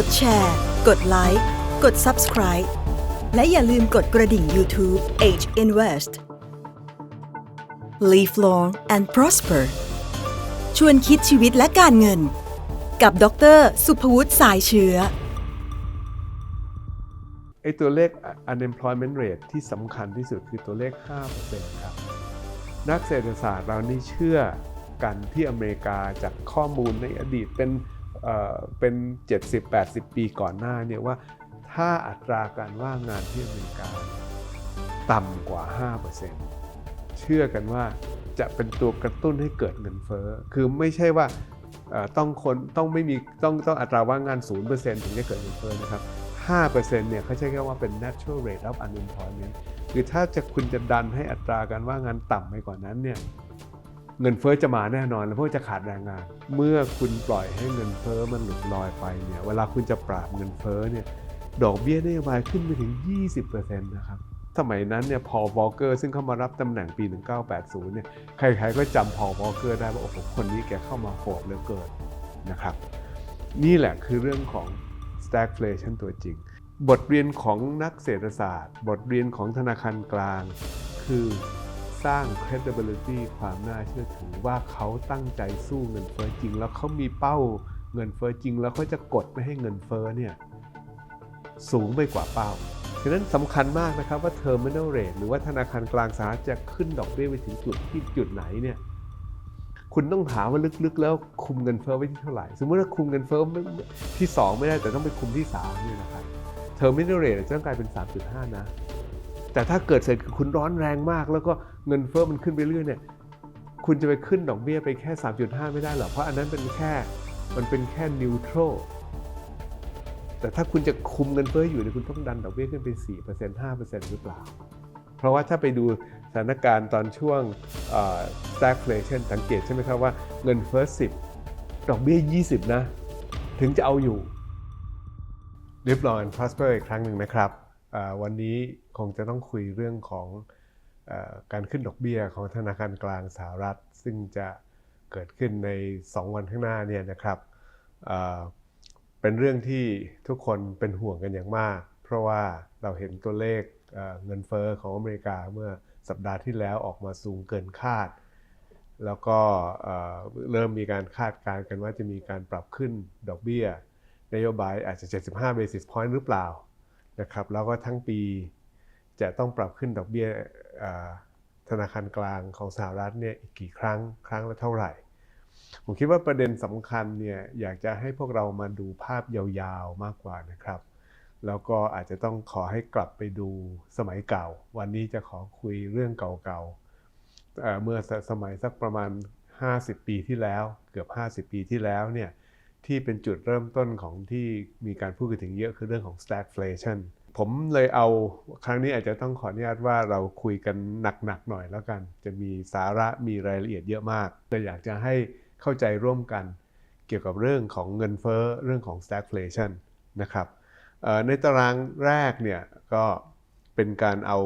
กดแชร์ กดไลค์ กด Subscribe และอย่าลืมกดกระดิ่ง YouTube H Invest Live long and prosper ชวนคิดชีวิตและการเงิน กับดร สุภวุฒิสายเชื้อไอตัวเลข unemployment rate ที่สำคัญที่สุดคือตัวเลข 5%ครับ นักเศรษฐศาสตร์เรานี่เชื่อกันที่อเมริกาจากข้อมูลในอดีตเป็น เอ่อเป็น 70-80 ปีก่อนหน้าเนี่ยว่าถ้าอัตราการว่างงานที่อเมริกาต่ำกว่า 5%เชื่อกันว่าจะเป็นตัวกระตุ้นให้เกิดเงินเฟ้อ คือไม่ใช่ว่าต้องคนต้องไม่มีต้องต้องอัตราว่างงาน 0%ถึงจะเกิดเงินเฟ้อนะครับ 5%เนี่ยเขาใช้คำว่าเป็น natural rate of unemployment คือถ้าจะคุณจะดันให้อัตราการว่างงานต่ำไปกว่านั้นเนี่ย เงินเฟ้อจะมาแน่นอน แล้วเพราะจะขาดแรงงาน เมื่อคุณปล่อยให้เงินเฟ้อมันหลุดลอยไปเนี่ยเวลาคุณจะปราบเงินเฟ้อเนี่ยดอกเบี้ยนโยบายขึ้นไปถึง 20%นะครับสมัยนั้นเนี่ยพอลวอลเกอร์ซึ่งเข้ามารับตำแหน่งปี 1980 เนี่ยใครๆก็จำพอลวอลเกอร์ได้ว่าโอ้โหคนนี้แกเข้ามาโหดเหลือเกินนะครับ นี่แหละคือเรื่องของ stagflation ตัวจริง บทเรียนของนักเศรษฐศาสตร์ บทเรียนของธนาคารกลาง คือ สร้าง credibility ความน่าเชื่อถือว่าเขาตั้งใจสู้เงินเฟ้อจริง แล้วเขามีเป้าเงินเฟ้อจริง แล้วเขาจะกดไม่ให้เงินเฟ้อเนี่ยสูงไปกว่าเป้าฉะนั้นสำคัญมากนะครับว่า terminal rate หรือว่าธนาคารกลางสหรัฐจะขึ้นดอกเบี้ยไปถึงจุดที่จุดไหนเนี่ยคุณต้องถามว่าลึกๆ แล้วคุมเงินเฟ้อไว้ที่เท่าไหร่ สมมติว่าคุมเงินเฟ้อไม่ที่ 2 ไม่ได้แต่ต้องไปคุมที่3เนี่ยนะครับเทอร์มิน l เรทจะต้องกลายเป็น 3.5 นะ แต่ถ้าเกิดเสร็จคุณร้อนแรงมาก แล้วก็เงินเฟ้อมันขึ้นไปเรื่อยเนี่ยคุณจะไปขึ้นดอกเบี้ยไปแค่ 3.5 ไม่ได้หรอกเพราะอันนั้นเป็นแค่มันเป็นแค่นิวทรแต่ถ้าคุณจะคุมเงินเฟ้ออยู่เนี่ยคุณต้องดันดอกเบี้ยขึ้นไป 4% 5%หรือเปล่า เพราะว่าถ้าไปดูสถานการณ์ตอนช่วง stagflation สังเกตใช่ไหมครับว่าเงินเฟ้อ 10 ดอกเบี้ย 20 นะ ถึงจะเอาอยู่ เรียบร้อย prosper อีกครั้งหนึ่งนะครับ วันนี้ คงจะต้องคุยเรื่องของอการขึ้นดอกเบี้ยของธนาคารกลางสหรัฐ ซึ่งจะเกิดขึ้นใน 2 วันข้างหน้าเนี่ยนะครับเป็นเรื่องที่ทุกคนเป็นห่วงกันอย่างมาก เพราะว่าเราเห็นตัวเลขเเงินเฟ้อของอเมริกาเมื่อสัปดาห์ที่แล้วออกมาสูงเกินคาด แล้วก็เอ่อเริ่มมีการคาดการณ์กันว่าจะมีการปรับขึ้นดอกเบี้ย นโยบายอาจจะ 75 basis point หรือเปล่านะครับแล้วก็ทั้งปี จะต้องปรับขึ้นดอกเบี้ยธนาคารกลางของสหรัฐเนี่ยอีกกี่ครั้งครั้งละเท่าไหร่ ผมคิดว่าประเด็นสำคัญเนี่ยอยากจะให้พวกเรามาดูภาพยาวๆมากกว่านะครับ แล้วก็อาจจะต้องขอให้กลับไปดูสมัยเก่า วันนี้จะขอคุยเรื่องเก่าๆเเมื่อสสมัยสักประมาณ 50 ปีที่แล้ว เกือบ 50 ปีที่แล้วเนี่ยที่เป็นจุดเริ่มต้นของที่มีการพูดถึงเยอะคือเรื่องของ stagflation ผมเลยเอาครั้งนี้อาจจะต้องขออนุญาตว่าเราคุยกันหนักๆหน่อยแล้วกัน จะมีสาระมีรายละเอียดเยอะมาก แต่อยากจะให้เข้าใจร่วมกัน เกี่ยวกับเรื่องของเงินเฟ้อเรื่องของ stagflation นะครับในตารางแรกเนี่ยก็เป็นการเอา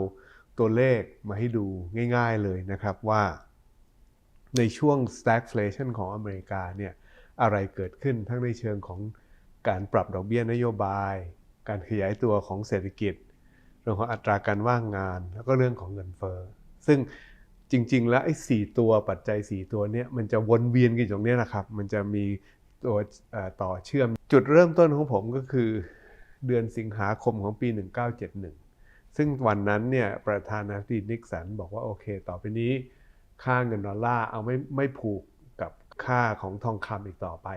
ตัวเลขมาให้ดูง่ายๆเลยนะครับว่า ในช่วง stagflation ของอเมริกาเนี่ยอะไรเกิดขึ้นทั้งในเชิงของการปรับดอกเบี้ยนโยบาย การขยายตัวของเศรษฐกิจ เรื่องของอัตราการว่างงาน แล้วก็เรื่องของเงินเฟ้อซึ่งจริง ๆ แล้วไอ้สตัวปัจจัย 4 ตัวเนี้ยมันจะวนเวียนกันอยู่ตรงเนี้ยนะครับ มันจะมีตัวต่อเชื่อม จุดเริ่มต้นของผมก็คือเดือนสิงหาคมของปี 1971 ซึ่งวันนั้นเนี่ยประธานาธิบดีนิกสันบอกว่าโอเค ต่อไปนี้ ค่าเงินดอลลาร์เอาไม่ไม่ผูกกับค่าของทองคำอีกต่อไป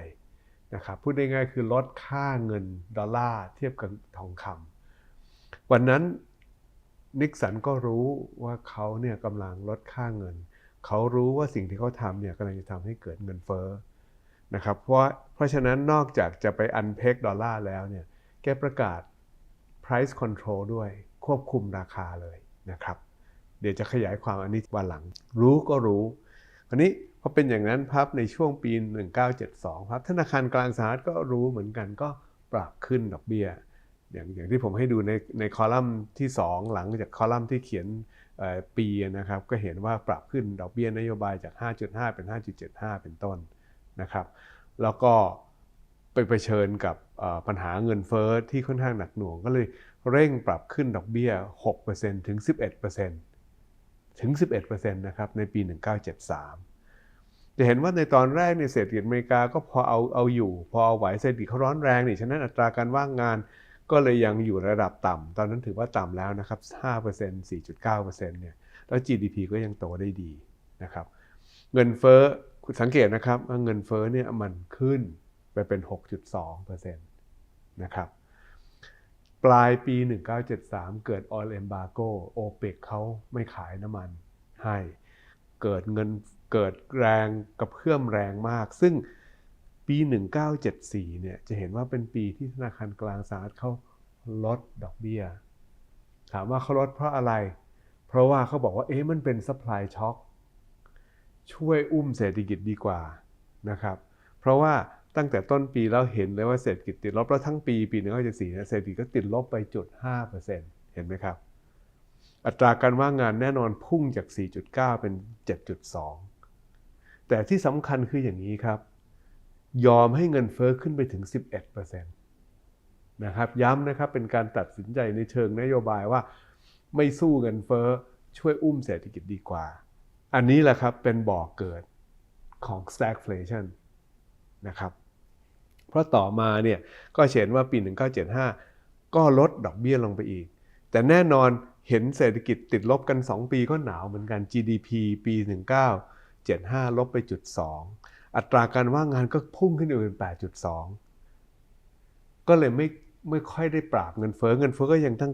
นะครับพูดง่ายๆคือลดค่าเงินดอลลาร์เทียบกับทองคำวันนั้นนิกสันก็รู้ว่าเขาเนี่ยกำลังลดค่าเงิน เขารู้ว่าสิ่งที่เขาทำเนี่ยกำลังจะทำให้เกิดเงินเฟ้อนะครับเพราะเพราะฉะนั้นนอกจากจะไปอันเพกดอลลาร์แล้วเนี่ยแกประกาศ price control ด้วยควบคุมราคาเลยนะครับ เดี๋ยวจะขยายความอันนี้วันหลัง รู้ก็รู้คราวนี้ พอเป็นอย่างนั้นพับในช่วงปี 1972พับธนาคารกลางสหรัฐก็รู้เหมือนกันก็ปรับขึ้นดอกเบี้ย อย่างอย่างที่ผมให้ดูในในคอลัมน์ที่ 2 หลังจากคอลัมน์ที่เขียนปีนะครับก็เห็นว่าปรับขึ้นดอกเบี้ยนโยบายจาก 5.5 เป็น 5.75 เป็นต้นนะครับ แล้วก็ไปเผชิญกับปัญหาเงินเฟ้อที่ค่อนข้างหนักหน่วงก็เลยเร่งปรับขึ้นดอกเบี้ย 6%ถึง 11%ถึง 11%นะครับในปี 1973 จะเห็นว่าในตอนแรกเนี่ยเศรษฐกิจอเมริกาก็พอเอาเอาอยู่ พอเอาไหวเศรษฐกิจเขาร้อนแรงนี่ฉะนั้นอัตราการว่างงานก็เลยยังอยู่ระดับต่ำตอนนั้นถือว่าต่ำแล้วนะครับ 5% 4.9%เนี่ย แล้ว GDP ก็ยังโตได้ดีนะครับ เงินเฟ้อคุณสังเกตนะครับว่าเงินเฟ้อเนี่ยมันขึ้นไปเป็น 6.2%นะครับ ปลายปี 1973 เกิดออยล์เอมบาโกโอเปกเขาไม่ขายน้ำมันให้ เกิดเงิน เกิดแรงกระเพื่อมแรงมาก ซึ่งปี 1974 เนี่ยจะเห็นว่าเป็นปีที่ธนาคารกลางสหรัฐเขาลดดอกเบี้ย ถามว่าเขาลดเพราะอะไร เพราะว่าเขาบอกว่าเอ๊ะมันเป็น supply shock ช่วยอุ้มเศรษฐกิจดีกว่านะครับ เพราะว่าตั้งแต่ต้นปีเราเห็นเลยว่าเศรษฐกิจติดลบแล้วทั้งปีปี1974เนี่ยเศรษฐกิจก็ติดลบไปจุด5%เห็นไหมครับ อัตราการว่างงานแน่นอนพุ่งจาก 4.9 เป็น 7.2 แต่ที่สำคัญคืออย่างนี้ครับ ยอมให้เงินเฟ้อขึ้นไปถึง 11%นะครับย้ำนะครับเป็นการตัดสินใจในเชิงนโยบายว่า ไม่สู้เงินเฟ้อช่วยอุ้มเศรษฐกิจดีกว่า อันนี้แหละครับเป็นบ่อกเกิดของ stagflation นะครับเพราะต่อมาเนี่ยก็เห็นว่าปี 1975 ก็ลดดอกเบี้ยลงไปอีก แต่แน่นอนเห็นเศรษฐกิจติดลบกัน 2 ปีก็หนาวเหมือนกัน GDP ปี 19 75 ลบไปจุด2อัตราการว่างงานก็พุ่งขึ้นไปเป็น 8.2 ก็เลยไม่ไม่ค่อยได้ปราบเงินเฟ้อเงินเฟ้อก็ยังตั้ง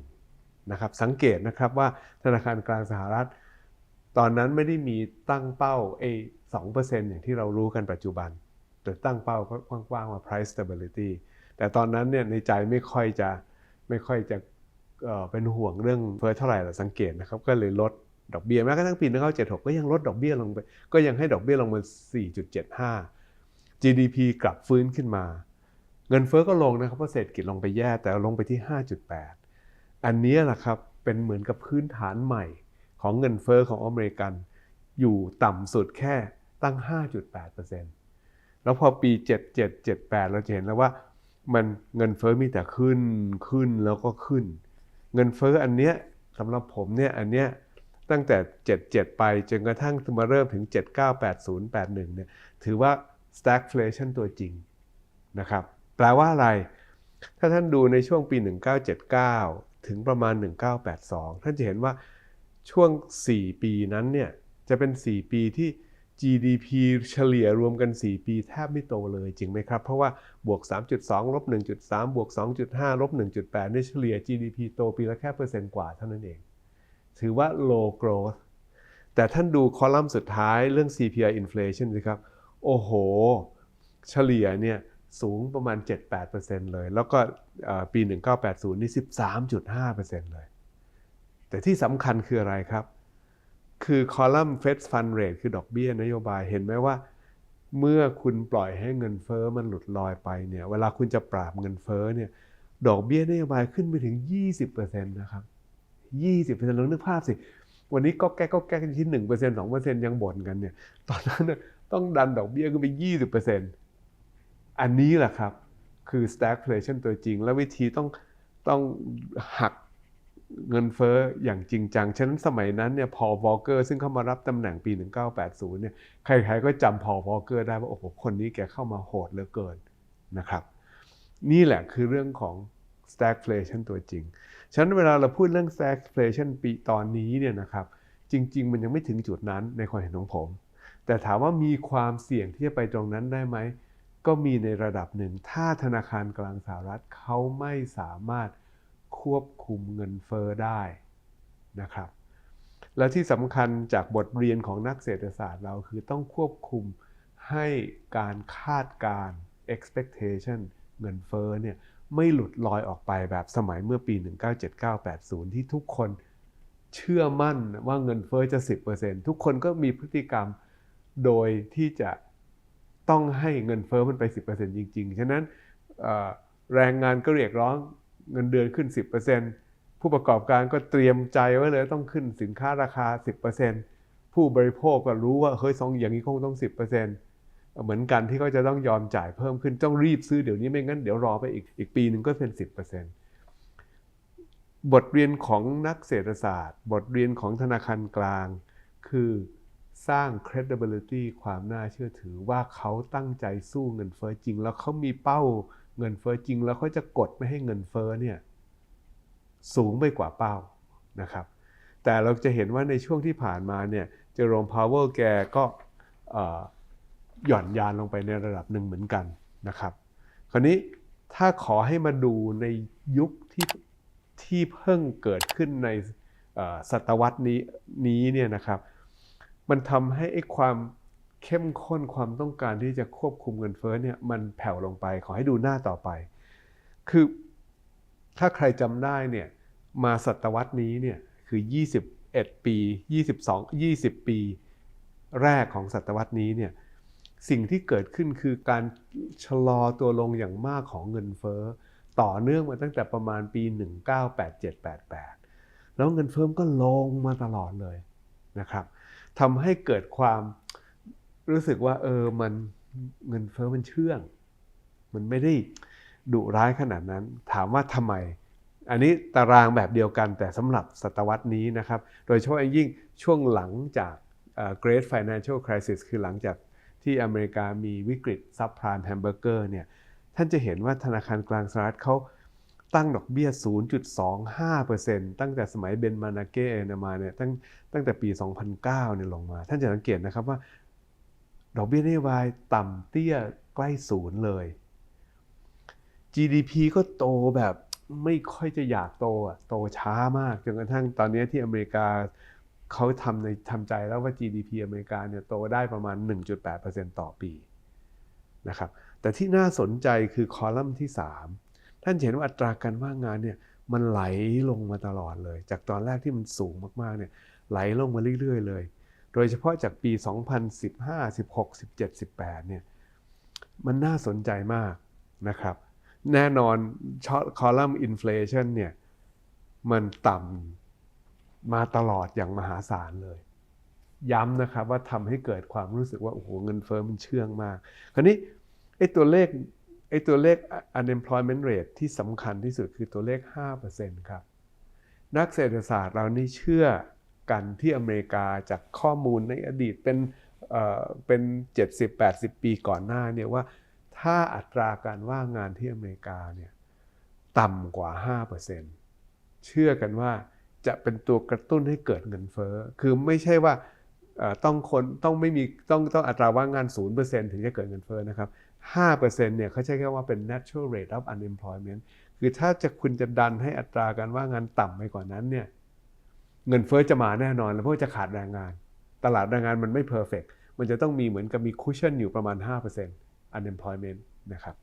9.1 นะครับ สังเกตนะครับว่าธนาคารกลางสหรัฐ ตอนนั้นไม่ได้มีตั้งเป้าเอสองเปอร์เซ็นต์อย่างที่เรารู้กันปัจจุบัน แต่ตั้งเป้าก็กว้างๆว่า price stability แต่ตอนนั้นเนี่ยในใจไม่ค่อยจะไม่ค่อยจะเเป็นห่วงเรื่องเฟ้อเท่าไหร่เราสังเกตนะครับก็เลยลด ดอกเบี้ยแม้กระทั่งปี1976ก็ยังลดดอกเบี้ยลงไป ก็ยังให้ดอกเบี้ยลงมา 4.75 GDP กลับฟื้นขึ้นมา เงินเฟ้อก็ลงนะครับเพราะเศรษฐกิจลงไปแย่แต่ลงไปที่ 5.8 อันนี้แหละครับเป็นเหมือนกับพื้นฐานใหม่ของเงินเฟ้อของอเมริกัน อยู่ต่ำสุดแค่ตั้ง 5.8%แล้วพอปี 77 78 เราจะเห็นแล้วว่ามันเงินเฟ้อมีแต่ขึ้นขึ้นแล้วก็ขึ้น เงินเฟ้ออันเนี้ยสำหรับผมเนี่ยอันเนี้ย ตั้งแต่ 77 ไปจนกระทั่งมาเริ่มถึง 79 80 81 เนี่ยถือว่า stagflation ตัวจริงนะครับแปลว่าอะไร ถ้าท่านดูในช่วงปี 1979 ถึงประมาณ 1982 ท่านจะเห็นว่าช่วง 4 ปีนั้นเนี่ยจะเป็น 4 ปีที่ GDP เฉลี่ยรวมกัน 4 ปีแทบไม่โตเลยจริงไหมครับ เพราะว่าบวก 3.2 ลบ 1.3 บวก 2.5 ลบ 1.8เนี่ยเฉลี่ย GDP โตปีละแค่เปอร์เซ็นต์กว่าเท่านั้นเอง ถือว่า low growth แต่ท่านดูคอลัมน์สุดท้ายเรื่อง CPI inflation สิครับ โอ้โห เฉลี่ยเนี่ยสูงประมาณ 7-8%เลย แล้วก็เอ่อปี 1980 นี่ 13.5%เลย แต่ที่สำคัญคืออะไรครับ คือคอลัมน์ Fed Fund Rate คือดอกเบี้ยนโยบายเห็นไหมว่า เมื่อคุณปล่อยให้เงินเฟ้อมันหลุดลอยไปเนี่ย เวลาคุณจะปราบเงินเฟ้อเนี่ย ดอกเบี้ยนโยบายขึ้นไปถึง 20%นะครับ 20%ลองนึกภาพสิ วันนี้ก็แก้ก็แก้กันที่1% 2%ยังบ่นกันเนี่ย ตอนนั้นต้องดันดอกเบี้ยขึ้นไป 20%อันนี้แหละครับ คือ stagflation ตัวจริง และวิธีต้องต้องหักเงินเฟ้ออย่างจริงจัง ฉะนั้นสมัยนั้นเนี่ยพอวอลเกอร์ซึ่งเข้ามารับตำแหน่งปี 1980 เนี่ย ใครๆก็จำพอวอลเกอร์ได้ว่า โอ้โห คนนี้แกเข้ามาโหดเหลือเกินนะครับ นี่แหละคือเรื่องของ stagflation ตัวจริง ฉะนั้นเวลาเราพูดเรื่อง stagflation ปีตอนนี้เนี่ยนะครับ จริง ๆ มันยังไม่ถึงจุดนั้นในความเห็นของผม แต่ถามว่ามีความเสี่ยงที่จะไปตรงนั้นได้ไหม ก็มีในระดับหนึ่ง ถ้าธนาคารกลางสหรัฐเขาไม่สามารถควบคุมเงินเฟ้อได้นะครับ และที่สำคัญจากบทเรียนของนักเศรษฐศาสตร์เราคือต้องควบคุมให้การคาดการ์ expectation เงินเฟ้อเนี่ย ไม่หลุดลอยออกไปแบบสมัยเมื่อปี 1979-80 ที่ทุกคนเชื่อมั่นว่าเงินเฟ้อจะ 10%ทุกคนก็มีพฤติกรรมโดยที่จะต้องให้เงินเฟ้อมันไป 10%จริง ๆ ฉะนั้นแรงงานก็เรียกร้องเงินเดือนขึ้น 10%ผู้ประกอบการก็เตรียมใจไว้เลยต้องขึ้นสินค้าราคา 10%ผู้บริโภคก็รู้ว่าเฮ้ยสองอย่างนี้คงต้อง 10% เหมือนกันที่เขาจะต้องยอมจ่ายเพิ่มขึ้นต้องรีบซื้อเดี๋ยวนี้ไม่งั้นเดี๋ยวรอไปอีกอีกปีหนึ่งก็เป็น 10%บทเรียนของนักเศรษฐศาสตร์ บทเรียนของธนาคารกลาง คือสร้าง credibility ความน่าเชื่อถือว่าเขาตั้งใจสู้เงินเฟ้อจริง แล้วเขามีเป้าเงินเฟ้อจริง แล้วเขาจะกดไม่ให้เงินเฟ้อเนี่ยสูงไปกว่าเป้านะครับ แต่เราจะเห็นว่าในช่วงที่ผ่านมาเนี่ยเจอโรมพาวเวลแกก็ หย่อนยานลงไปในระดับหนึ่งเหมือนกันนะครับ คราวนี้ถ้าขอให้มาดูในยุคที่ที่เพิ่งเกิดขึ้นในศตวรรษนี้นี้เนี่ยนะครับ มันทำให้ไอ้ความเข้มข้นความต้องการที่จะควบคุมเงินเฟ้อเนี่ยมันแผ่วลงไปขอให้ดูหน้าต่อไป คือถ้าใครจำได้เนี่ยมาศตวรรษนี้เนี่ยคือ 21 ปี 22 20 ปี แรกของศตวรรษนี้เนี่ย สิ่งที่เกิดขึ้นคือการชะลอตัวลงอย่างมากของเงินเฟ้อต่อเนื่องมาตั้งแต่ประมาณปี 1987-88 แล้วเงินเฟ้อก็ลงมาตลอดเลยนะครับทำให้เกิดความรู้สึกว่าเออมันเงินเฟ้อมันเชื่อง มันไม่ได้ดุร้ายขนาดนั้น ถามว่าทำไม อันนี้ตารางแบบเดียวกันแต่สำหรับศตวรรษนี้นะครับ โดยเฉพาะยิ่งช่วงหลังจากเอ่อ Great Financial Crisis คือหลังจาก ที่อเมริกามีวิกฤตซับพรามแฮมเบอร์เกอร์เนี่ยท่านจะเห็นว่าธนาคารกลางสหรัฐเขาตั้งดอกเบี้ย 0.25%ตั้งแต่สมัยเบนมานาเกเอนามาเนี่ยตั้งตั้งแต่ปี 2009เนี่ยลงมา ท่านจะสังเกตนะครับว่า ดอกเบี้ยนโยบายต่ำเตี้ยใกล้ศูนย์เลย GDP ก็โตแบบไม่ค่อยจะอยากโตอะ โตช้ามาก จนกระทั่งตอนนี้ที่อเมริกา เขาทำในทำใจแล้วว่า GDP อเมริกาเนี่ยโตได้ประมาณ 1.8%ต่อปีนะครับแต่ที่น่าสนใจคือคอลัมน์ที่ 3 ท่านเห็นว่าอัตราการว่างงานเนี่ยมันไหลลงมาตลอดเลย จากตอนแรกที่มันสูงมากๆเนี่ยไหลลงมาเรื่อยๆเลย โดยเฉพาะจากปี 2015 16 17 18เนี่ยมันน่าสนใจมากนะครับ แน่นอนคอลัมน์อินฟล t i o n เนี่ยมันต่ำ มาตลอดอย่างมหาศาลเลย ย้ำนะครับว่าทำให้เกิดความรู้สึกว่าโอ้โหเงินเฟ้อมันเชื่องมาก คราวนี้ไอ้ตัวเลขไอ้ตัวเลข unemployment rate ที่สำคัญที่สุดคือตัวเลข 5%ครับ นักเศรษฐศาสตร์เรานี่เชื่อกันที่อเมริกาจากข้อมูลในอดีตเป็นเอ่อเป็น 70-80 ปีก่อนหน้าเนี่ยว่าถ้าอัตราการว่างงานที่อเมริกาเนี่ยต่ำกว่า 5%เชื่อกันว่า จะเป็นตัวกระตุ้นให้เกิดเงินเฟ้อ คือไม่ใช่ว่าต้องคนต้องไม่มีต้องต้องอัตราว่างงาน 0%ถึงจะเกิดเงินเฟ้อนะครับ 5%เนี่ยเขาใช้แค่ว่าเป็น natural rate of unemployment คือถ้าจะคุณจะดันให้อัตราการว่างงานต่ำไปกว่านั้นเนี่ยเงินเฟ้อจะมาแน่นอน แล้วเพราะจะขาดแรงงาน ตลาดแรงงานมันไม่ perfect มันจะต้องมีเหมือนกับมี cushion อยู่ประมาณ 5% unemployment นะครับ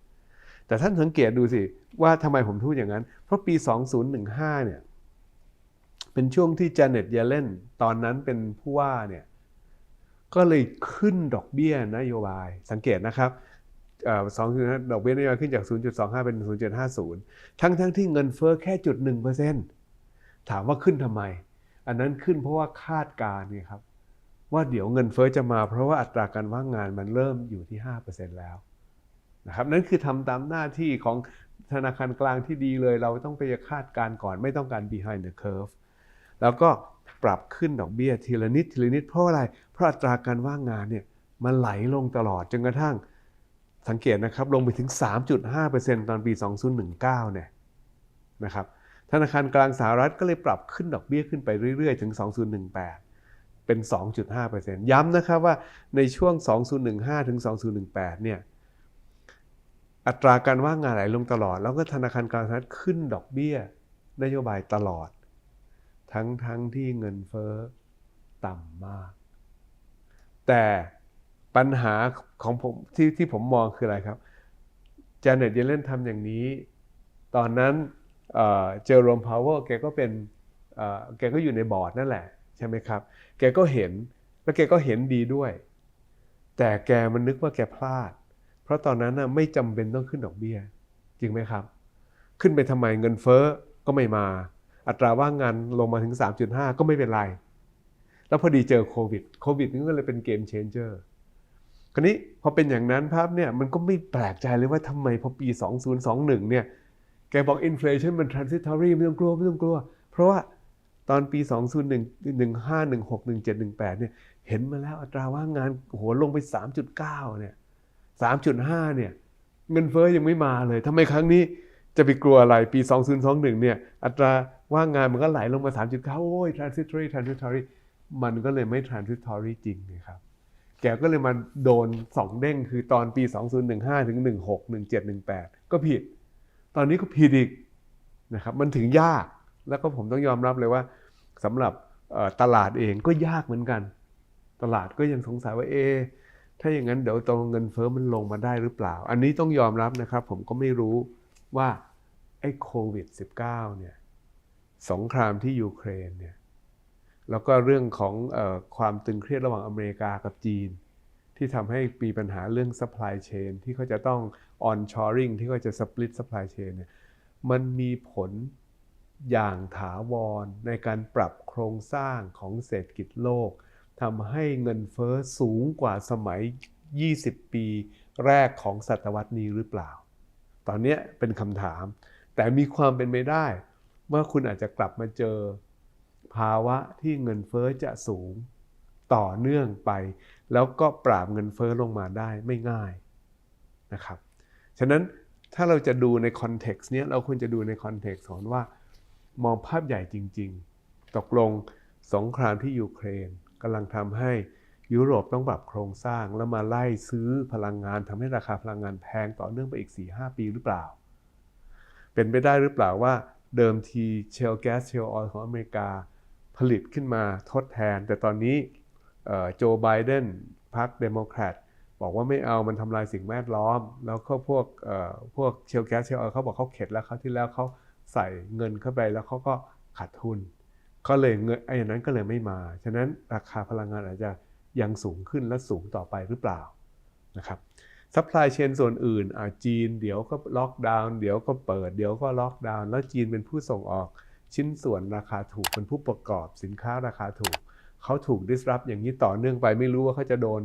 แต่ท่านสังเกตดูสิว่าทำไมผมพูดอย่างนั้น เพราะปี 2015 เนี่ย เป็นช่วงที่ Janet Yellen ตอนนั้นเป็นผู้ว่าเนี่ยก็เลยขึ้นดอกเบี้ยนโยบายสังเกตนะครับเอ่อสองดอกเบี้ยนโยบายขึ้นจาก 0.25 เป็น 0.50 ทั้งทั้งที่เงินเฟ้อแค่จุด1%ถามว่าขึ้นทำไม อันนั้นขึ้นเพราะว่าคาดการณ์ไงครับ ว่าเดี๋ยวเงินเฟ้อจะมาเพราะว่าอัตราการว่างงานมันเริ่มอยู่ที่ 5%แล้วนะครับนั่นคือทำตามหน้าที่ของธนาคารกลางที่ดีเลย เราต้องไปคาดการณ์ก่อนไม่ต้องการ behind the curve แล้วก็ปรับขึ้นดอกเบี้ยทีละนิดทีละนิด เพราะอะไร เพราะอัตราการว่างงานเนี่ยมันไหลลงตลอดจนกระทั่งสังเกตนะครับลงไปถึง 3.5%ตอนปี 2019 เนี่ยนะครับธนาคารกลางสหรัฐก็เลยปรับขึ้นดอกเบี้ยขึ้นไปเรื่อยๆ ถึง 2018 เป็น 2.5%ย้ำนะครับว่าในช่วง 2015 ถึง 2018 เนี่ยอัตราการว่างงานไหลลงตลอด แล้วก็ธนาคารกลางสหรัฐขึ้นดอกเบี้ยนโยบายตลอด ทั้งทั้งที่เงินเฟ้อต่ำมาก แต่ปัญหาของผมที่ที่ผมมองคืออะไรครับจเน็ตเยเลนทำอย่างนี้ ตอนนั้นเจอรมพาวเวอร์แกก็เป็นแกก็อยู่ในบอร์ดนั่นแหละใช่ไหมครับ แกก็เห็นแล้วแกก็เห็นดีด้วย แต่แกมันนึกว่าแกพลาด เพราะตอนนั้นน่ะไม่จำเป็นต้องขึ้นดอกเบี้ย จริงไหมครับ ขึ้นไปทำไมเงินเฟ้อก็ไม่มา อัตราว่างงานลงมาถึง 3.5 ก็ไม่เป็นไร แล้วพอดีเจอโควิด โควิดนี่ก็เลยเป็นเกมเชนเจอร์คราวนี้พอเป็นอย่างนั้นภาพเนี่ยมันก็ไม่แปลกใจเลยว่าทำไมพอปี 2021 เนี่ย แกบอกอินฟลชันมัน transitory ไม่ต้องกลัวไม่ต้องกลัว เพราะว่าตอนปี 2011 15 16 17 18 เนี่ย เห็นมาแล้วอัตราว่างงานโหลงไป 3.9 เนี่ย 3.5 เนี่ย เงินเฟ้อยังไม่มาเลยทำไมครั้งนี้ จะไปกลัวอะไรปี 2021 เนี่ย อัตราว่างงานมันก็ไหลลงมา 3.9 โอ้ย transitory transitory มันก็เลยไม่ transitory จริงนะครับ แกก็เลยมาโดนสองเด้งคือตอนปี 2015 ถึง 16 17 18 ก็ผิด ตอนนี้ก็ผิดอีกนะครับ มันถึงยาก แล้วก็ผมต้องยอมรับเลยว่าสำหรับตลาดเองก็ยากเหมือนกัน ตลาดก็ยังสงสัยว่าเอถ้าอย่างนั้นเดี๋ยวตรงเงินเฟ้อมันลงมาได้หรือเปล่า อันนี้ต้องยอมรับนะครับ ผมก็ไม่รู้ ว่าไอ้โควิด -19 เนี่ยสงครามที่ยูเครนเนี่ยแล้วก็เรื่องของออความตึงเครียดระหว่างอเมริกากับจีน ที่ทำให้มีปัญหาเรื่อง supply chain ที่เขาจะต้อง onshoring ที่เขาจะ split supply chain เนี่ยมันมีผลอย่างถาวรในการปรับโครงสร้างของเศรษฐกิจโลกทำให้เงินเฟ้อสูงกว่าสมัย 20 ปีแรกของศตวรรษนี้หรือเปล่า ตอนนี้เป็นคำถาม แต่มีความเป็นไปได้ ว่าคุณอาจจะกลับมาเจอ ภาวะที่เงินเฟ้อจะสูงต่อเนื่องไป แล้วก็ปราบเงินเฟ้อลงมาได้ไม่ง่ายนะครับ ฉะนั้นถ้าเราจะดูในคอนเท็กซ์เนี้ยเราควรจะดูในคอนเท็กซ์ของว่า มองภาพใหญ่จริง ๆ ตกลงสงครามที่ยูเครนกำลังทำให้ ยุโรปต้องปรับโครงสร้างแล้วมาไล่ซื้อพลังงานทำให้ราคาพลังงานแพงต่อเนื่องไปอีก 4-5 ปีหรือเปล่า เป็นไปได้หรือเปล่าว่าเดิมทีเชลแก๊สเชลออยของอเมริกาผลิตขึ้นมาทดแทน แต่ตอนนี้โจไบเดนพรรคเดโมแครตบอกว่าไม่เอามันทำลายสิ่งแวดล้อม แล้วก็พวกเอ่อพวกเชลแก๊สเชลออยเขาบอกเขาเข็ดแล้วเขาที่แล้วเขาใส่เงินเข้าไปแล้วเขาก็ขาดทุน ก็เลยเงินไอ้นั้นก็เลยไม่มา ฉะนั้นราคาพลังงานอาจจะ ยังสูงขึ้นและสูงต่อไปหรือเปล่านะครับซัพพลายเชนส่วนอื่นอาจีนเดี๋ยวก็ล็อกดาวน์เดี๋ยวก็เปิด เดี๋ยวก็ล็อกดาวน์แล้วจีนเป็นผู้ส่งออกชิ้นส่วนราคาถูกเป็นผู้ประกอบสินค้าราคาถูก เขาถูก disrupt อย่างนี้ต่อเนื่องไปไม่รู้ว่าเขาจะโดน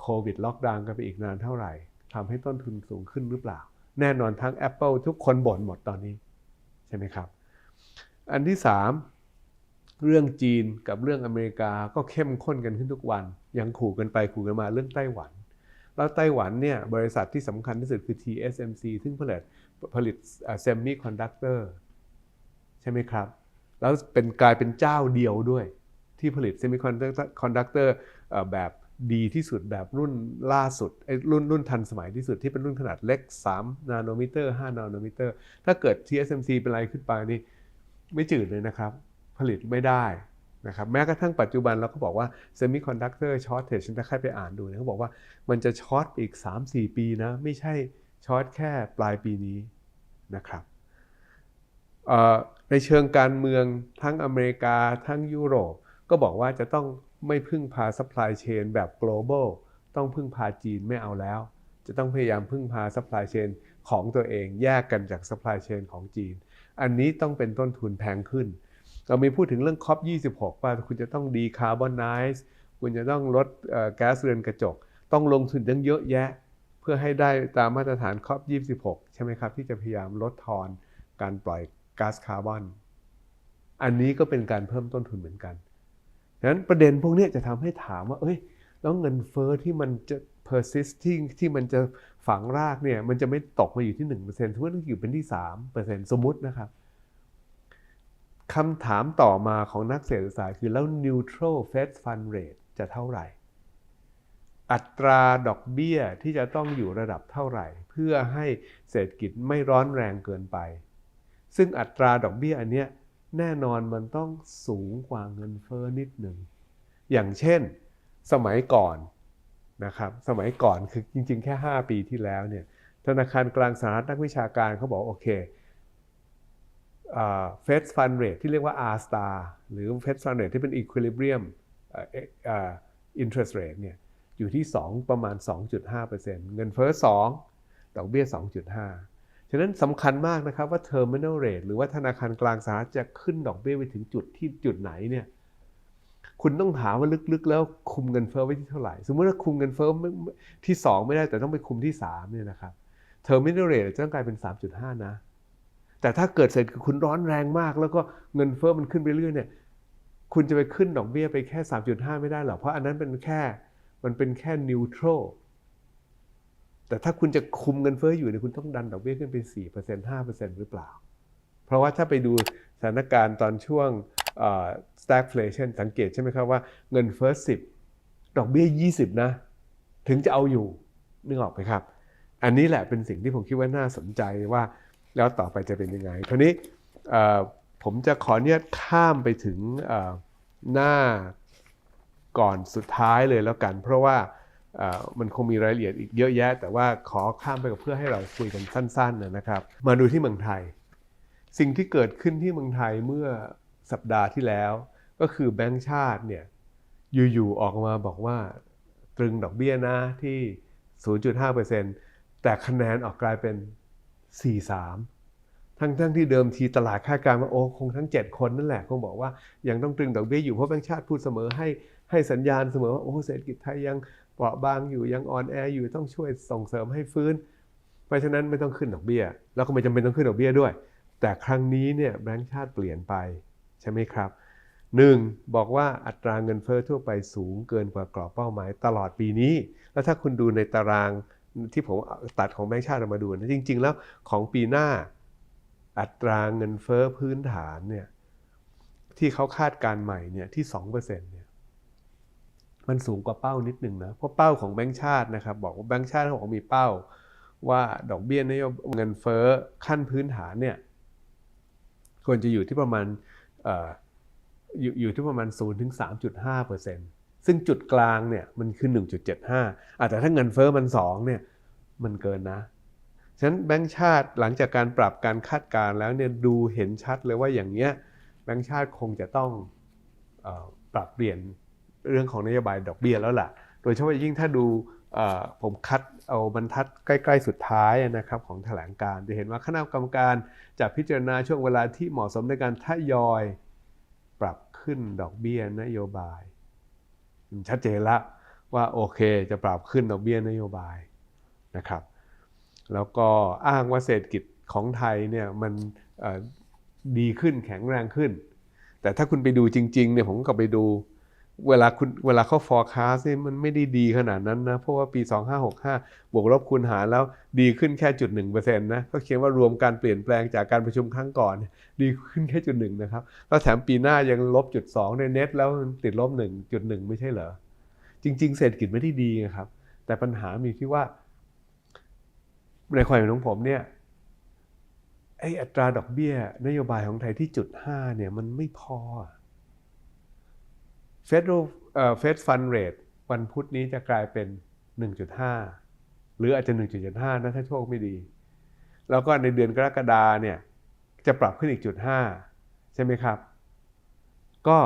โควิดล็อกดาวน์กันไปอีกนานเท่าไหร่ทำให้ต้นทุนสูงขึ้นหรือเปล่า แน่นอนทั้ง Apple ทุกคนบ่นหมดตอนนี้ ใช่ไหมครับ อันที่ 3 เรื่องจีนกับเรื่องอเมริกาก็เข้มข้นกันขึ้นทุกวัน ยังขู่กันไปขู่กันมาเรื่องไต้หวัน แล้วไต้หวันเนี่ยบริษัทที่สำคัญที่สุดคือ TSMC ซึ่งผลิตผลิตเซมิคอนดักเตอร์ใช่ไหมครับ แล้วเป็นกลายเป็นเจ้าเดียวด้วย ที่ผลิตเซมิคอนดักเตอร์แบบดีที่สุดแบบรุ่นล่าสุดไอ้รุ่นรุ่นทันสมัยที่สุดที่เป็นรุ่นขนาดเล็ก 3 นาโนมิเตอร์ 5 นาโนมิเตอร์ ถ้าเกิด TSMC เป็นอะไรขึ้นไปนี่ไม่จืดเลยนะครับ ลิตไม่ได้นะครับแม้กระทั่งปัจจุบันเราก็บอกว่าเซมิคอนดักเตอร์ช็อตเทฉันจะใครไปอ่านดูนะเขาบอกว่ามันจะช็อตอีก 3-4 ปีนะ ไม่ใช่ช็อตแค่ปลายปีนี้นะครับในเชิงการเมืองทั้งอเมริกาทั้งยุโรป ก็บอกว่าจะต้องไม่พึ่งพา supply chain แบบ global ต้องพึ่งพาจีนไม่เอาแล้ว จะต้องพยายามพึ่งพา supply chain ของตัวเองแยกกันจาก supply chain ของจีน อันนี้ต้องเป็นต้นทุนแพงขึ้น เรามีพูดถึงเรื่อง COP 26 ว่าคุณจะต้อง decarbonize คุณจะต้องลดแก๊สเรือนกระจก ต้องลงทุนตั้งเยอะแยะ เพื่อให้ได้ตามมาตรฐาน COP 26 ใช่ไหมครับ ที่จะพยายามลดทอนการปล่อยก๊าซคาร์บอน อันนี้ก็เป็นการเพิ่มต้นทุนเหมือนกันดังนั้นประเด็นพวกนี้จะทำให้ถามว่า เอ้ย แล้วเงินเฟอ้อที่มันจะ persist ที่ที่มันจะฝังรากเนี่ย มันจะไม่ตกมาอยู่ที่1%สมมติมันอยู่เป็นที่3%สมมตินะครับ คำถามต่อมาของนักเศรษฐศาสตร์คือแล้ว neutral Fed fund rate จะเท่าไหร่ อัตราดอกเบี้ยที่จะต้องอยู่ระดับเท่าไหร่ เพื่อให้เศรษฐกิจไม่ร้อนแรงเกินไป ซึ่งอัตราดอกเบี้ยอันเนี้ยแน่นอนมันต้องสูงกว่าเงินเฟ้อนิดหนึ่ง อย่างเช่นสมัยก่อนนะครับ สมัยก่อนคือจริงๆ แค่ 5 ปีที่แล้วเนี่ยธนาคารกลางสหรัฐนักวิชาการเขาบอกโอเค เฟสฟันเรทที่เรียกว่า R star หรือเฟสฟันเรทที่เป็น equilibrium interest rate เนี่ยอยู่ที่ 2 ประมาณ 2.5%เงินเฟ้อ2ดอกเบี้ย 2.5 ฉะนั้นสำคัญมากนะครับว่า terminal rate หรือว่าธนาคารกลางสหรัฐจะขึ้นดอกเบี้ยไปถึงจุดที่จุดไหนเนี่ยคุณต้องถามว่าลึกๆ แล้วคุมเงินเฟ้อไว้ที่เท่าไหร่ สมมติว่าคุมเงินเฟ้อไม่ที่ 2 ไม่ได้แต่ต้องไปคุมที่3เนี่ยนะครับเทอร์มินเรทจะต้องกลายเป็น 3.5 นะ แต่ถ้าเกิดเสร็จคุณร้อนแรงมาก แล้วก็เงินเฟ้อมันขึ้นไปเรื่อยเนี่ยคุณจะไปขึ้นดอกเบี้ยไปแค่ 3.5 ไม่ได้หรอกเพราะอันนั้นเป็นแค่มันเป็นแค่นิวทรแต่ถ้าคุณจะคุมเงินเฟ้ออยู่เนี่ยคุณต้องดันดอกเบี้ยขึ้นไป 4% 5%หรือเปล่า เพราะว่าถ้าไปดูสถานการณ์ตอนช่วงอ่อ stagflation สังเกตใช่ไหมครับว่าเงินเฟ้อ 10 ดอกเบี้ย 20 นะ ถึงจะเอาอยู่นึกออกไหมครับ อันนี้แหละเป็นสิ่งที่ผมคิดว่าน่าสนใจว่า แล้วต่อไปจะเป็นยังไงคราวนี้ผมจะขอเนี่ยข้ามไปถึงหน้าก่อนสุดท้ายเลยแล้วกัน เพราะว่ามันคงมีรายละเอียดอีกเยอะแยะ แต่ว่าขอข้ามไปกับเพื่อให้เราคุยกันสั้นๆนะครับ มาดูที่เมืองไทย สิ่งที่เกิดขึ้นที่เมืองไทยเมื่อสัปดาห์ที่แล้ว ก็คือแบงก์ชาติเนี่ยอยู่ๆออกมาบอกว่าตรึงดอกเบี้ยนะที่ 0.5%แต่คะแนนออกกลายเป็น 4.3 ทั้งทั้งที่เดิมทีตลาดคาดการณ์ว่าโอ้คงทั้ง 7 คนนั่นแหละคงบอกว่ายังต้องตรึงดอกเบี้ยอยู่เพราะแบงก์ชาติพูดเสมอให้ให้สัญญาณเสมอว่าโอ้เศรษฐกิจไทยยังเปราะบางอยู่ยังอ่อนแออยู่ต้องช่วยส่งเสริมให้ฟื้น เพราะฉะนั้นไม่ต้องขึ้นดอกเบี้ย แล้วก็ไม่จำเป็นต้องขึ้นดอกเบี้ยด้วย แต่ครั้งนี้เนี่ยแบงก์ชาติเปลี่ยนไปใช่ไหมครับหนึ่งบอกว่าอัตราเงินเฟ้อทั่วไปสูงเกินกว่ากรอบเป้าหมายตลอดปีนี้ แล้วถ้าคุณดูในตาราง ที่ผมตัดของแบงก์ชาติมาดูนะจริง ๆ แล้วของปีหน้าอัตราเงินเฟ้อพื้นฐานเนี่ยที่เขาคาดการณ์ใหม่เนี่ยที่2%เนี่ยมันสูงกว่าเป้านิดหนึ่งนะ เพราะเป้าของแบงก์ชาตินะครับ บอกว่าแบงก์ชาติเขาบอกมีเป้า ว่าดอกเบี้ยนโยบายเงินเฟ้อขั้นพื้นฐานเนี่ยควรจะอยู่ที่ประมาณอออยู่อยู่ที่ประมาณ0ถึง3.5%ซึ่ ซึ่งจุดกลางเนี่ยมันคือ 1.75อะแต่ถ้าเงินเฟ้อมัน2เนี่ยมันเกินนะ ฉะนั้นแบงก์ชาติหลังจากการปรับการคาดการณ์แล้วเนี่ยดูเห็นชัดเลยว่าอย่างเงี้ยแบงก์ชาติคงจะต้องอปรับเปลี่ยนเรื่องของนโยบายดอกเบี้ยแล้วล่ะ โดยเฉพาะยิ่งถ้าดูผมคัดเอาบรรทัดใกล้ ๆ สุดท้ายนะครับของแถลงการจะเห็นว่าคณะกรรมการจะพิจารณาช่วงเวลาที่เหมาะสมในการทยอยปรับขึ้นดอกเบี้ยนโยบาย ชัดเจนแล้วว่าโอเคจะปรับขึ้นดอกเบี้ยนโยบายนะครับ แล้วก็อ้างว่าเศรษฐกิจของไทยเนี่ยมันดีขึ้นแข็งแรงขึ้น แต่ถ้าคุณไปดูจริงๆเนี่ยผมก็ไปดู เวลาคุณเวลาเขา forecast นี่มันไม่ได้ดีขนาดนั้นนะ เพราะว่าปี 2565 บวกลบคูณหารแล้วดีขึ้นแค่จุดหนึ่งเปอร์เซ็นต์นะก็เขียนว่ารวมการเปลี่ยนแปลงจากการประชุมครั้งก่อน ดีขึ้นแค่จุดหนึ่งนะครับแล้วแถมปีหน้ายังลบจุดสองในเน็ตแล้วมันติดลบหนึ่งจุดหนึ่งไม่ใช่เหรอ จริง ๆ เศรษฐกิจไม่ได้ดีนะครับ แต่ปัญหามีที่ว่า ในความเห็นของผมเนี่ยไออัตราดอกเบี้ย นโยบายของไทยที่จุดห้าเนี่ยมันไม่พอ Federal เอ่อ Fed Fund Rate วันพุธนี้จะกลายเป็น 1.5 หรืออาจจะ 1.75 นะถ้าโชคไม่ดี แล้วก็ในเดือนกรกฎาเนี่ยจะปรับขึ้นอีกจุด5ใช่ไหมครับ ก็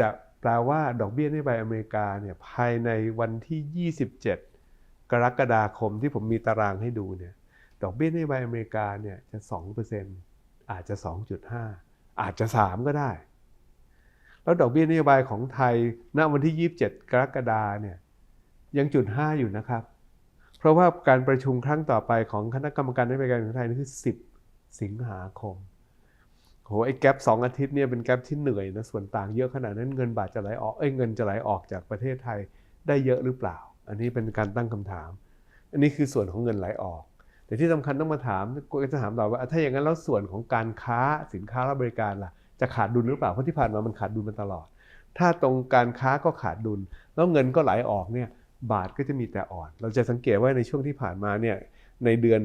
จะแปลว่าดอกเบี้ยนโยบายอเมริกาเนี่ยภายในวันที่ 27 กรกฎาคมที่ผมมีตารางให้ดูเนี่ยดอกเบี้ยนโยบายอเมริกาเนี่ยจะ 2%อาจจะ 2.5 อาจจะ 3 ก็ได้ แล้วดอกเบี้ยนโยบายของไทยณวันที่ 27 กรกฎาเนี่ยยังจุด 5 อยู่นะครับ เพราะว่าการประชุมครั้งต่อไปของคณะกรรมการนโยบายการเงินของไทยนี่คือ 10 สิงหาคมโหไอ้แกลบ2อาทิตย์เนี่ยเป็นแกลบที่เหนื่อยนะส่วนต่างเยอะขนาดนั้นเงินบาทจะไหลออกเอ้ยเงินจะไหลออกจากประเทศไทยได้เยอะหรือเปล่า อันนี้เป็นการตั้งคำถาม อันนี้คือส่วนของเงินไหลออก แต่ที่สำคัญต้องมาถามก็จะถามต่อว่าถ้าอย่างนั้นแล้วส่วนของการค้าสินค้าและบริการล่ะ จะขาดดุลหรือเปล่าเพราะที่ผ่านมามันขาดดุลมาตลอด ถ้าตรงการค้าก็ขาดดุล แล้วเงินก็ไหลออกเนี่ยบาทก็จะมีแต่อ่อน เราจะสังเกตว่าในช่วงที่ผ่านมาเนี่ยในเดือน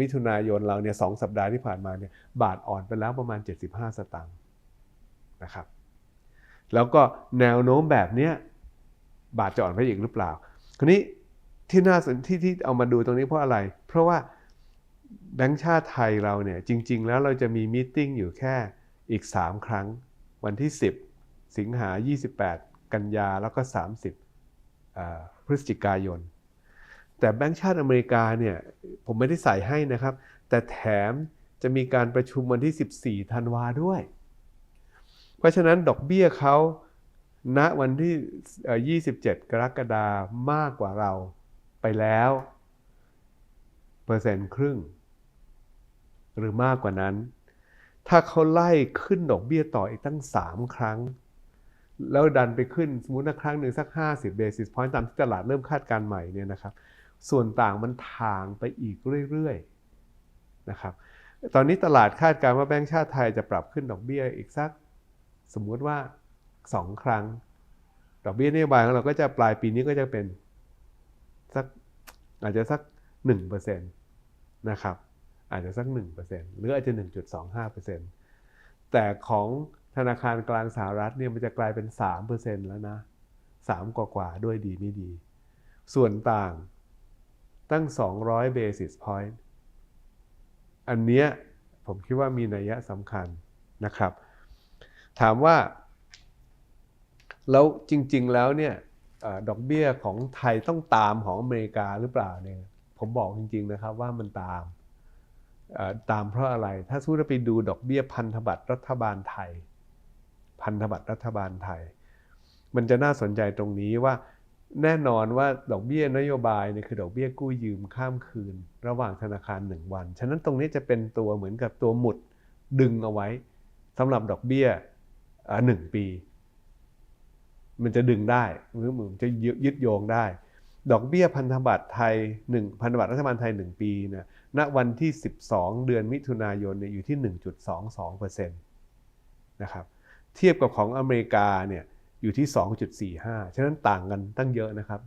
มิถุนายนเราเนี่ยสองสัปดาห์ที่ผ่านมาเนี่ยบาทอ่อนไปแล้วประมาณ 75 สตางค์นะครับ แล้วก็แนวโน้มแบบเนี้ยบาทจะอ่อนไปอีกหรือเปล่าคราวนี้ที่น่าสนที่ที่เอามาดูตรงนี้เพราะอะไร เพราะว่าแบงก์ชาติไทยเราเนี่ยจริง ๆ แล้วเราจะมีมีตติ้งอยู่แค่ อีก 3 ครั้ง วันที่ 10 สิงหา 28 กันยาแล้วก็ 30 พฤศจิกายน แต่แบงก์ชาติอเมริกาเนี่ยผมไม่ได้ใส่ให้นะครับ แต่แถมจะมีการประชุมวันที่ 14 ธันวาด้วย เพราะฉะนั้นดอกเบี้ยเขาณวันที่เอ่อ27 กรกฎามากกว่าเราไปแล้ว เปอร์เซ็นต์ครึ่ง หรือมากกว่านั้น ถ้าเขาไล่ขึ้นดอกเบี้ยต่ออีกตั้ง 3 ครั้ง แล้วดันไปขึ้นสมมติว่าครั้งหนึ่งสัก 50 basis point ตามที่ตลาดเริ่มคาดการณ์ใหม่เนี่ยนะครับ ส่วนต่างมันทางไปอีกเรื่อยๆนะครับ ตอนนี้ตลาดคาดการณ์ว่าแบงก์ชาติไทยจะปรับขึ้นดอกเบี้ยอีกสักสมมุติว่า 2 ครั้ง ดอกเบี้ยนโยบายของเราก็จะปลายปีนี้ก็จะเป็นสักอาจจะสัก 1%นะครับ อาจจะสัก 1%หรืออาจจะ 1.25%แต่ของธนาคารกลางสหรัฐเนี่ยมันจะกลายเป็น 3%แล้วนะ 3 กว่ากว่าด้วยดีไม่ดี ส่วนต่างตั้ง 200 basis point อันเนี้ยผมคิดว่ามีนัยสำคัญนะครับ ถามว่า แล้วจริง ๆ แล้วเนี่ยอดอกเบี้ยของไทยต้องตามของอเมริกาหรือเปล่าเนี่ยผมบอกจริง ๆ นะครับว่ามันตาม ตามเพราะอะไร ถ้าสู้ไปดูดอกเบี้ยพันธบัตรรัฐบาลไทย พันธบัตรรัฐบาลไทย มันจะน่าสนใจตรงนี้ว่าแน่นอนว่าดอกเบี้ยนโยบายเนี่ยคือดอกเบี้ยกู้ยืมข้ามคืน ระหว่างธนาคาร 1 วัน ฉะนั้นตรงนี้จะเป็นตัวเหมือนกับตัวหมุดดึงเอาไว้สำหรับดอกเบี้ยหนึ่งปี มันจะดึงได้หรือมันจะยึดโยงได้ ดอกเบี้ยพันธบัตรไทย1พันธบัตรรัฐบาลไทย 1 ปีนะณวันที่ 12 เดือนมิถุนายนเนี่ยอยู่ที่ 1.22%นะครับเทียบกับของอเมริกาเนี่ยอยู่ที่ 2.45 ฉะนั้นต่างกันตั้งเยอะนะครับ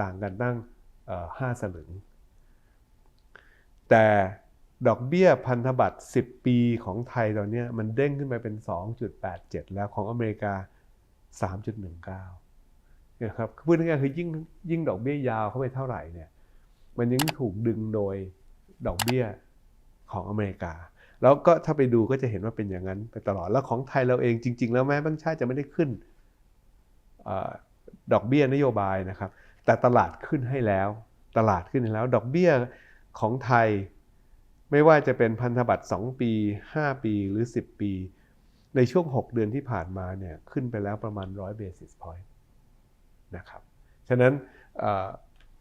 ต่างกันตั้งเอ่อ5สลึง แต่ดอกเบี้ยพันธบัตร 10 ปีของไทยตอนนี้มันเด้งขึ้นไปเป็น 2.87 แล้วของอเมริกา 3.19เนี่ยครับพูดง่ายๆคือยิ่งยิ่งดอกเบี้ยยาวเข้าไปเท่าไหร่เนี่ยมันยังถูกดึงโดยดอกเบี้ยของอเมริกา แล้วก็ถ้าไปดูก็จะเห็นว่าเป็นอย่างนั้นไปตลอดแล้วของไทยเราเองจริง ๆ แล้วแม้แบงชาติจะไม่ได้ขึ้นอดอกเบี้ยนโยบายนะครับ แต่ตลาดขึ้นให้แล้ว ตลาดขึ้นให้แล้ว ดอกเบี้ยของไทย ไม่ว่าจะเป็นพันธบัตร 2 ปี 5 ปีหรือ 10 ปี ในช่วง 6 เดือนที่ผ่านมาเนี่ยขึ้นไปแล้วประมาณ 100 basis point นะครับฉะนั้น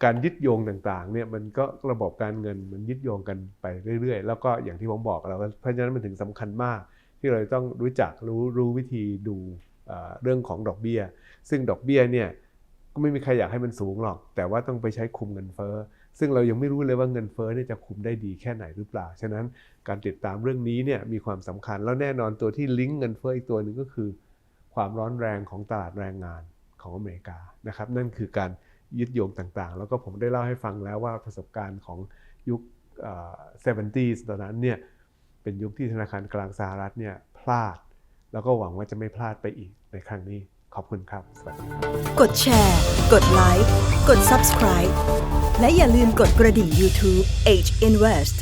การยึดโยงต่างๆเนี่ยมันก็ระบบการเงินมันยึดโยงกันไปเรื่อย ๆ แล้วก็อย่างที่ผมบอกเราเพราะฉะนั้นมันถึงสำคัญมาก ที่เราต้องรู้จักรู้รู้วิธีดูเอ่อเรื่องของดอกเบี้ย ซึ่งดอกเบี้ยเนี่ยก็ไม่มีใครอยากให้มันสูงหรอก แต่ว่าต้องไปใช้คุมเงินเฟ้อซึ่งเรายังไม่รู้เลยว่าเงินเฟ้อเนี่ยจะคุมได้ดีแค่ไหนหรือเปล่า ฉะนั้นการติดตามเรื่องนี้เนี่ยมีความสำคัญแล้วแน่นอนตัวที่ลิงก์เงินเฟ้ออีกตัวหนึ่งก็คือ ความร้อนแรงของตลาดแรงงาน ของอเมริกานะครับนั่นคือการยึดโยงต่างๆ แล้วก็ผมได้เล่าให้ฟังแล้วว่าประสบการณ์ของยุคเอ่อ 70s ตอนนั้นเนี่ยเป็นยุคที่ธนาคารกลางสหรัฐเนี่ยพลาด แล้วก็หวังว่าจะไม่พลาดไปอีกในครั้งนี้ขอบคุณครับ สวัสดีครับ กดแชร์ กดไลค์ กด subscribe และอย่าลืมกดกระดิ่ง YouTube H Invest